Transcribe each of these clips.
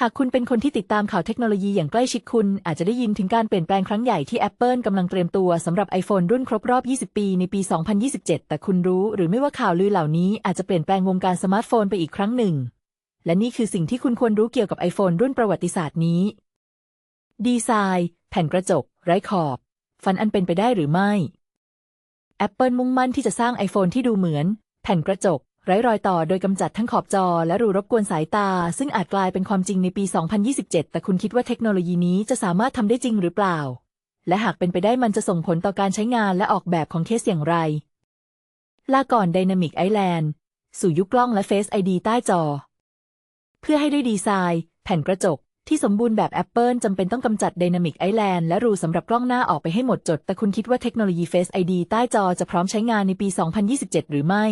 หากคุณเป็นคนที่ติดตามข่าวเทคโนโลยีอย่างใกล้ชิดคุณ อาจจะได้ยินถึงการเปลี่ยนแปลงครั้งใหญ่ที่ Apple กำลังเตรียมตัวสำหรับ iPhone รุ่นครบรอบ 20 ปีในปี 2027 แต่คุณรู้หรือไม่ว่าข่าวลือเหล่านี้อาจจะเปลี่ยนแปลงวงการสมาร์ทโฟนไปอีกครั้งหนึ่ง และนี่คือสิ่งที่คุณควรรู้เกี่ยวกับ iPhone รุ่นประวัติศาสตร์นี้ ดีไซน์ แผ่นกระจก ไร้ขอบ ฟันอันเป็นไปได้หรือไม่ Apple มุ่งมั่นที่จะสร้าง iPhone ที่ดูเหมือน แผ่นกระจก ไร้รอยต่อโดยกำจัดทั้งขอบจอและรูรบกวนสายตา ซึ่งอาจกลายเป็นความจริงในปี 2027 แต่คุณคิดว่าเทคโนโลยีนี้จะสามารถทำได้จริงหรือเปล่า และหากเป็นไปได้มันจะส่งผลต่อการใช้งานและออกแบบของเคสอย่างไร ลาก่อน Dynamic Island สู่ยุคกล้องและ Face ID ใต้จอ เพื่อให้ได้ดีไซน์ แผ่นกระจกที่สมบูรณ์แบบ Apple จำเป็นต้องกำจัด Dynamic Island และรูสำหรับกล้องหน้าออกไปให้หมดจด แต่คุณคิดว่าเทคโนโลยี Face ID ใต้จอจะพร้อมใช้งานในปี 2027 หรือไม่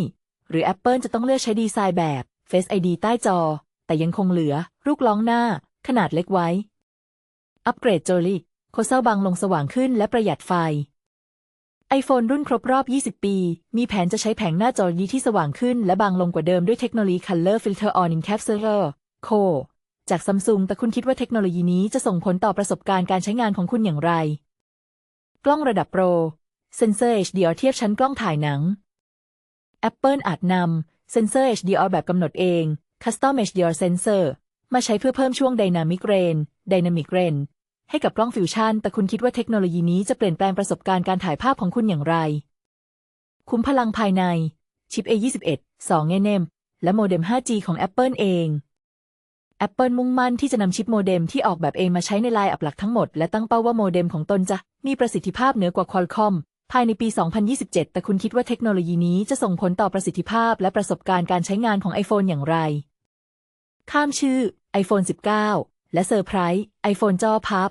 หรือ Apple จะต้องเลือกใช้ดีไซน์แบบ Face ID ใต้จอ แต่ยังคงเหลือลูกล้องหน้า ขนาดเล็กไว้ อัปเกรดโจลิโคเซลบางลงสว่างขึ้นและประหยัดไฟ iPhone รุ่นครบรอบ 20 ปี มีแผนจะใช้แผงหน้าจอยีที่สว่างขึ้นและบางลงกว่าเดิมด้วยเทคโนโลยี Color Filter on Encapsulator Co จากซัมซุงแต่คุณคิดว่าเทคโนโลยีนี้จะส่งผลต่อประสบการณ์การใช้งานของคุณอย่างไร กล้องระดับโปร เซนเซอร์ HDR เทียบชั้นกล้องถ่ายหนัง Apple อาจนำเซนเซอร์ HDR แบบกำหนดเอง Custom HDR Sensor มาใช้เพื่อเพิ่มช่วง Dynamic Range Dynamic Range ให้กับกล้องฟิวชั่น แต่คุณคิดว่าเทคโนโลยีนี้จะเปลี่ยนแปลงประสบการณ์การถ่ายภาพของคุณอย่างไร คุ้มพลังภายใน ชิป A21 2 nm และโมเด็ม 5G ของ Apple เอง Apple มุ่งมั่นที่จะนำชิปโมเด็มที่ออกแบบเองมาใช้ในไลน์อัพหลักทั้งหมด และตั้งเป้าว่าโมเด็มของตนจะมีประสิทธิภาพเหนือกว่า Qualcomm ภายในปี 2027 แต่คุณคิดว่าเทคโนโลยีนี้จะส่งผลต่อประสิทธิภาพและประสบการณ์การใช้งานของ iPhone อย่างไร ข้ามชื่อ iPhone 19 และเซอร์ไพรส์ iPhone จอพับ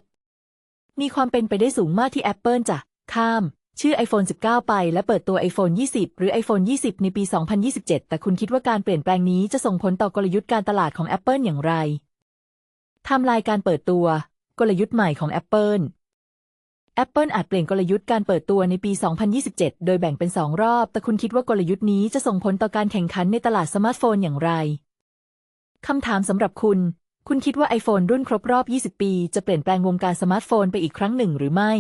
มีความเป็นไปได้สูงมากที่ Apple จะข้าม ชื่อ iPhone 19 ไปและเปิดตัว iPhone 20 หรือ iPhone 20 ในปี 2027 แต่คุณคิดว่าการเปลี่ยนแปลงนี้จะส่งผลต่อกลยุทธ์การตลาดของ Apple อย่างไรไทม์ไลน์การเปิดตัว กลยุทธ์ใหม่ของ Apple Apple อาจเปลี่ยนกลยุทธ์การเปิดตัวในปี 2027 โดยแบ่งเป็น 2 รอบ แต่คุณคิดว่ากลยุทธ์นี้จะส่งผลต่อการแข่งขันในตลาดสมาร์ทโฟนอย่างไร คำถามสำหรับคุณ คุณคิดว่า iPhone รุ่นครบรอบ 20 ปี จะเปลี่ยนแปลงวงการสมาร์ทโฟนไปอีกครั้งหนึ่งหรือไม่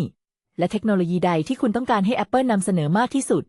และเทคโนโลยีใดที่คุณต้องการให้ Apple นำเสนอมากที่สุด